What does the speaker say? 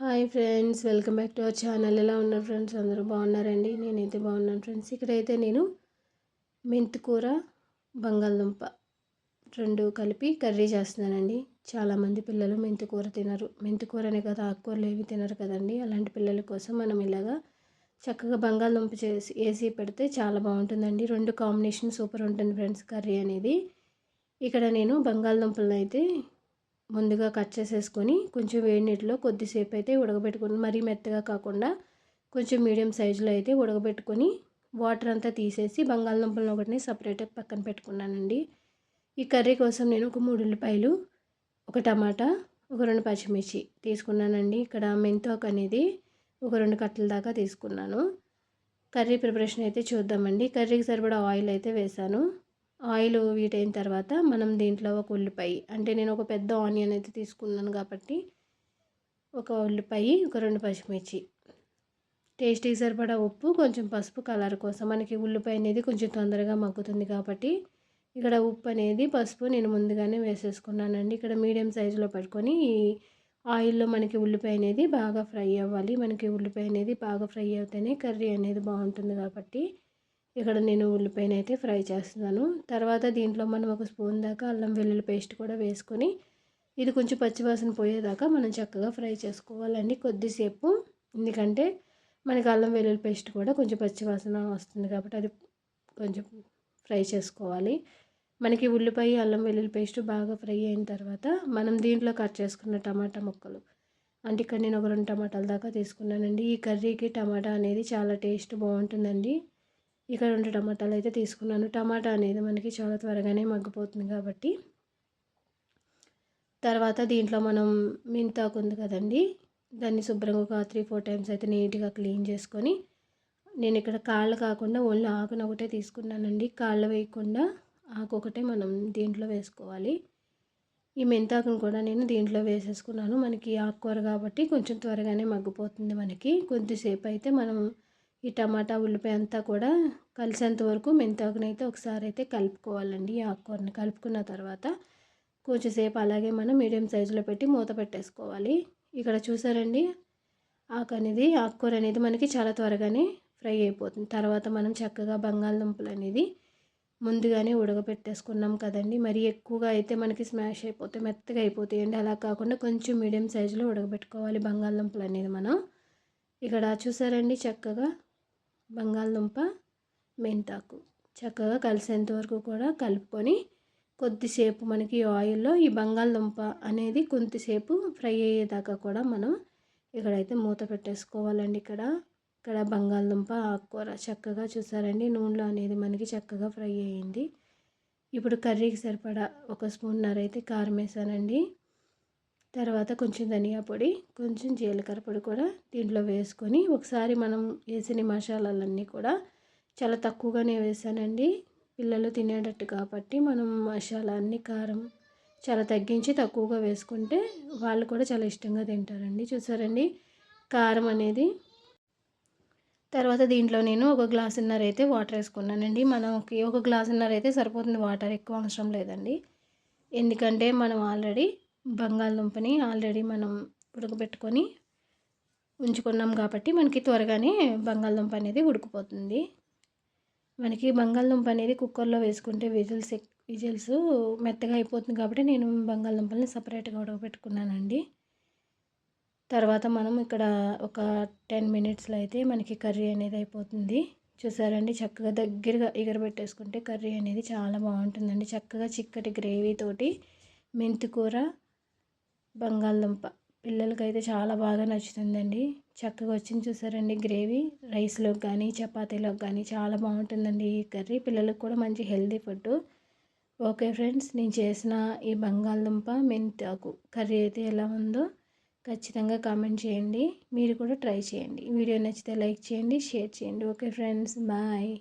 Hi friends welcome back to our channel. ఎలా ఉన్నారు friends? అందరూ బాగున్నారండి? నేనైతే బాగున్నాను ఫ్రెండ్స్. ఇక్కడైతే నేను మెంతికూర బంగాళదుంప రెండు కలిపి కర్రీ చేస్తున్నానండి. చాలామంది పిల్లలు మెంతికూర తినరు. మెంతికూరనే కదా ఆకుకూరలు ఏవి తినరు కదండి. అలాంటి పిల్లల కోసం మనం ఇలాగా చక్కగా బంగాళదుంప చేసి వేసి పెడితే చాలా బాగుంటుందండి. రెండు కాంబినేషన్ సూపర్ ఉంటుంది ఫ్రెండ్స్ కర్రీ అనేది. ఇక్కడ నేను బంగాళదుంపలను అయితే ముందుగా కట్ చేసేసుకొని కొంచెం వేడి నీటిలో కొద్దిసేపు అయితే ఉడకబెట్టుకుని మరీ మెత్తగా కాకుండా కొంచెం మీడియం సైజులో అయితే ఉడకబెట్టుకొని వాటర్ అంతా తీసేసి బంగాళదుంపలను ఒకటిని సపరేట్గా పక్కన పెట్టుకున్నానండి. ఈ కర్రీ కోసం నేను ఒక మూడు ఉల్లిపాయలు ఒక టమాటా ఒక రెండు పచ్చిమిర్చి తీసుకున్నానండి. ఇక్కడ మెంతాకు అనేది ఒక రెండు కట్టల దాకా తీసుకున్నాను. కర్రీ ప్రిపరేషన్ అయితే చూద్దామండి. కర్రీకి సరిపడా ఆయిల్ అయితే వేసాను ఆయిల్ వీటైన తర్వాత మనం దీంట్లో ఒక ఉల్లిపాయ అంటే నేను ఒక పెద్ద ఆనియన్ అయితే తీసుకున్నాను కాబట్టి ఒక ఉల్లిపాయ ఒక రెండు పచ్చిమిర్చి. టేస్ట్కి సరిపడా ఉప్పు కొంచెం పసుపు కలర్ కోసం. మనకి ఉల్లిపాయ అనేది కొంచెం తొందరగా మగ్గుతుంది కాబట్టి ఇక్కడ ఉప్పు అనేది పసుపు నేను ముందుగానే వేసేసుకున్నానండి. ఇక్కడ మీడియం సైజులో పెట్టుకొని ఆయిల్లో మనకి ఉల్లిపాయ అనేది బాగా ఫ్రై అవ్వాలి. మనకి ఉల్లిపాయ అనేది బాగా ఫ్రై అవుతేనే కర్రీ అనేది బాగుంటుంది కాబట్టి ఇక్కడ నేను ఉల్లిపాయను అయితే ఫ్రై చేస్తున్నాను. తర్వాత దీంట్లో మనం ఒక స్పూన్ దాకా అల్లం వెల్లుల్లి పేస్ట్ కూడా వేసుకొని ఇది కొంచెం పచ్చివాసన పోయేదాకా మనం చక్కగా ఫ్రై చేసుకోవాలండి కొద్దిసేపు. ఎందుకంటే మనకి అల్లం వెల్లుల్లి పేస్ట్ కూడా కొంచెం పచ్చివాసన వస్తుంది కాబట్టి అది కొంచెం ఫ్రై చేసుకోవాలి. మనకి ఉల్లిపాయ అల్లం వెల్లుల్లి పేస్ట్ బాగా ఫ్రై అయిన తర్వాత మనం దీంట్లో కట్ చేసుకున్న టమాటా ముక్కలు. అంటే ఇక్కడ నేను ఒక రెండు టమాటాల దాకా తీసుకున్నానండి. ఈ కర్రీకి టమాటా అనేది చాలా టేస్ట్ బాగుంటుందండి. ఇక్కడ రెండు టమాటాలు అయితే తీసుకున్నాను. టమాటా అనేది మనకి చాలా త్వరగానే మగ్గిపోతుంది కాబట్టి. తర్వాత దీంట్లో మనం మెంతాకు ఉంది కదండి దాన్ని శుభ్రంగా ఒక త్రీ ఫోర్ టైమ్స్ అయితే నీట్గా క్లీన్ చేసుకొని నేను ఇక్కడ కాళ్ళు కాకుండా ఓన్లీ ఆకును ఒకటే తీసుకున్నానండి. కాళ్ళు వేయకుండా ఆకు ఒకటే మనం దీంట్లో వేసుకోవాలి. ఈ మెంతాకును కూడా నేను దీంట్లో వేసేసుకున్నాను. మనకి ఆకుకూర కాబట్టి కొంచెం త్వరగానే మగ్గిపోతుంది మనకి. కొద్దిసేపు అయితే మనం ఈ టమాటా ఉల్లిపాయ అంతా కూడా కలిసేంత వరకు మెంతాకునైతే ఒకసారి అయితే కలుపుకోవాలండి ఈ ఆకుకూరని కలుపుకున్న తర్వాత. కొంచెంసేపు అలాగే మనం మీడియం సైజులో పెట్టి మూత పెట్టేసుకోవాలి. ఇక్కడ చూసారండి ఆకు అనేది ఆకుకూర అనేది మనకి చాలా త్వరగానే ఫ్రై అయిపోతుంది. తర్వాత మనం చక్కగా బంగాళదుంపలు అనేది ముందుగానే ఉడకబెట్టేసుకున్నాం కదండి. మరి ఎక్కువగా అయితే మనకి స్మాష్ అయిపోతే మెత్తగా అయిపోతాయండి. అలా కాకుండా కొంచెం మీడియం సైజులో ఉడకబెట్టుకోవాలి బంగాళదుంపలు అనేది మనం. ఇక్కడ చూసారండి చక్కగా బంగాళదుంప మెంతాకు చక్కగా కలిసేంత వరకు కూడా కలుపుకొని కొద్దిసేపు మనకి ఆయిల్లో ఈ బంగాళదుంప అనేది కొంతసేపు ఫ్రై అయ్యేదాకా కూడా మనం ఇక్కడైతే మూత పెట్టేసుకోవాలండి ఇక్కడ. ఇక్కడ బంగాళదుంప ఆకుకూర చక్కగా చూసారండి. నూనెలో అనేది మనకి చక్కగా ఫ్రై అయ్యింది ఇప్పుడు కర్రీకి సరిపడా ఒక స్పూన్నర అయితే కారం వేసానండి. తర్వాత కొంచెం ధనియా పొడి కొంచెం జీలకర్ర పొడి కూడా దీంట్లో వేసుకొని ఒకసారి మనం వేసిన మసాలాలన్నీ కూడా చాలా తక్కువగానే వేసానండి. పిల్లలు తినేటట్టు కాబట్టి మనం మసాలా అన్ని కారం చాలా తగ్గించి తక్కువగా వేసుకుంటే వాళ్ళు కూడా చాలా ఇష్టంగా తింటారండి. చూసారండి? కారం అనేది. తర్వాత దీంట్లో నేను ఒక గ్లాసున్నర అయితే వాటర్ వేసుకున్నానండి. మనకి ఒక గ్లాసున్నర అయితే సరిపోతుంది వాటర్ ఎక్కువ అవసరం లేదండి. ఎందుకంటే మనం ఆల్రెడీ బంగాళదుంపని ఆల్రెడీ మనం ఉడకబెట్టుకొని ఉంచుకున్నాం కాబట్టి మనకి త్వరగానే బంగాళదుంప అనేది ఉడికిపోతుంది. మనకి బంగాళదుంప అనేది కుక్కర్లో వేసుకుంటే విజిల్స్ విజిల్స్ మెత్తగా అయిపోతుంది కాబట్టి నేను బంగాళదుంపల్ని సపరేట్గా ఉడకబెట్టుకున్నానండి. తర్వాత మనం ఇక్కడ ఒక టెన్ మినిట్స్లో అయితే మనకి కర్రీ అనేది అయిపోతుంది. చూసారండి చక్కగా దగ్గరగా ఎగరబెట్టేసుకుంటే కర్రీ అనేది చాలా బాగుంటుందండి. చక్కగా చిక్కటి గ్రేవీతోటి మెంతికూర బంగాళదుంప. పిల్లలకైతే చాలా బాగా నచ్చుతుందండి. చక్కగా వచ్చింది చూసారండి గ్రేవీ. రైస్లోకి కానీ చపాతీలోకి కానీ చాలా బాగుంటుందండి ఈ కర్రీ. పిల్లలకు కూడా మంచి హెల్తీ ఫుడ్ ఓకే ఫ్రెండ్స్ నేను చేసిన ఈ బంగాళదుంప మెంతాకు కర్రీ అయితే ఎలా ఉందో ఖచ్చితంగా కామెంట్ చేయండి. మీరు కూడా ట్రై చేయండి. వీడియో నచ్చితే లైక్ చేయండి షేర్ చేయండి. Okay friends bye.